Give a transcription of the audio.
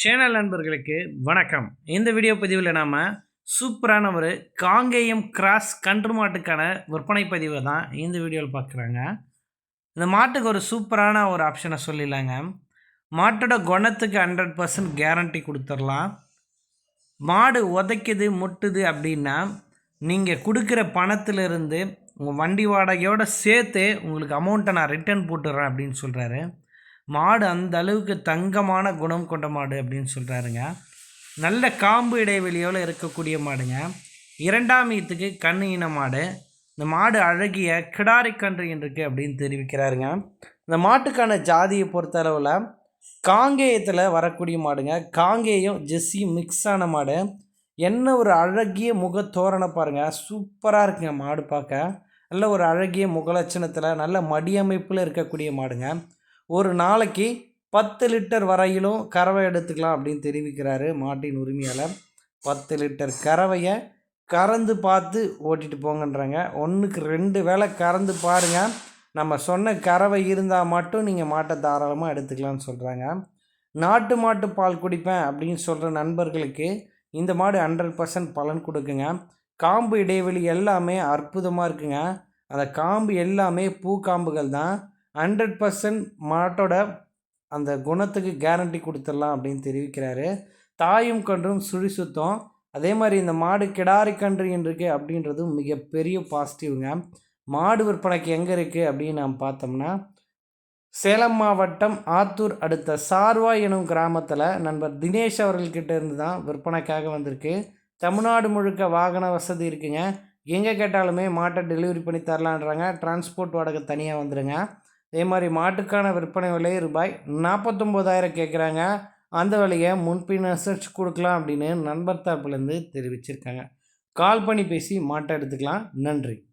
Channel நண்பர்களுக்கு வணக்கம். இந்த வீடியோ பதிவில் நாம் சூப்பரான ஒரு காங்கேயம் கிராஸ் கன்று மாட்டுக்கான விற்பனை பதிவை தான் இந்த வீடியோவில் பார்க்குறாங்க. இந்த மாட்டுக்கு ஒரு சூப்பரான ஒரு ஆப்ஷனை சொல்லிடலாங்க. மாட்டோட குணத்துக்கு ஹண்ட்ரட் பர்சன்ட் கேரண்டி கொடுத்துடலாம். மாடு உதைக்குது முட்டுது அப்படின்னா நீங்கள் கொடுக்குற பணத்திலிருந்து உங்கள் வண்டி வாடகையோடு சேர்த்து உங்களுக்கு அமௌண்ட்டை நான் ரிட்டர்ன் போட்டுடுறேன் அப்படின்னு சொல்கிறாரு மாடு அந்த அளவுக்கு தங்கமான குணம் கொண்ட மாடு அப்படின்னு சொல்கிறாருங்க நல்ல காம்பு இடைவெளியோடு இருக்கக்கூடிய மாடுங்க. இரண்டாம் ஈத்துக்கு கண்ணு இன மாடு. இந்த மாடு அழகிய கிடாரி கன்று இருக்கு அப்படின்னு தெரிவிக்கிறாருங்க. இந்த மாட்டுக்கான ஜாதியை பொறுத்தளவில் காங்கேயத்தில் வரக்கூடிய மாடுங்க. காங்கேயம் ஜெஸ்ஸி மிக்ஸ் ஆன மாடு. என்ன ஒரு அழகிய முக தோரணை பாருங்கள் சூப்பராக இருக்குங்க மாடு பார்க்க. நல்ல ஒரு அழகிய முகலட்சணத்தில் நல்ல மடியமைப்பில் இருக்கக்கூடிய மாடுங்க. ஒரு நாளைக்கு பத்து லிட்டர் வரையிலும் கறவை எடுத்துக்கலாம் அப்படின்னு தெரிவிக்கிறாரு மாட்டின் உரிமையாளர். பத்து லிட்டர் கறவையை கறந்து பார்த்து ஓட்டிட்டு போங்கன்றாங்க. ஒன்றுக்கு ரெண்டு வேளை கறந்து பாருங்கள் நம்ம சொன்ன கறவை இருந்தால் மட்டும் நீங்கள் மாட்டை தாராளமாக எடுத்துக்கலாம்னு சொல்கிறாங்க நாட்டு மாட்டு பால் குடிப்பேன் அப்படின்னு சொல்கிற நண்பர்களுக்கு இந்த மாடு ஹண்ட்ரட் பர்சன்ட் பலன் கொடுக்குங்க. காம்பு இடைவெளி எல்லாமே அற்புதமாக இருக்குங்க. அந்த காம்பு எல்லாமே பூக்காம்புகள் தான். ஹண்ட்ரட் பர்சன்ட் மாட்டோட அந்த குணத்துக்கு கேரண்டி கொடுத்துடலாம் அப்படின்னு தெரிவிக்கிறாரு. தாயும் கன்றும் சுழி சுத்தம். அதே மாதிரி இந்த மாடு கிடாரி கன்று இருக்கு அப்படின்றது மிகப்பெரிய பாசிட்டிவ்ங்க மாடு விற்பனைக்கு எங்கே இருக்குது அப்படின்னு நாம் பார்த்தோம்னா சேலம் மாவட்டம் ஆத்தூர் அடுத்த சார்வா எனும் கிராமத்தில் நண்பர் தினேஷ் அவர்கள்கிட்ட இருந்து தான் விற்பனைக்காக வந்திருக்கு. தமிழ்நாடு முழுக்க வாகன வசதி இருக்குங்க. எங்கே கேட்டாலுமே மாட்டை டெலிவரி பண்ணி தரலான்றாங்க. டிரான்ஸ்போர்ட் வாடகை தனியாக வந்துடுங்க அதே மாதிரி மாட்டுக்கான விற்பனை விலை ரூபாய் நாற்பத்தொம்போதாயிரம் கேட்குறாங்க. அந்த விலையை முன்பின் அசர்ச் கொடுக்கலாம் அப்படின்னு நண்பர் தரப்புலேருந்து தெரிவிச்சிருக்காங்க. கால் பண்ணி பேசி மாட்டை எடுத்துக்கலாம். நன்றி.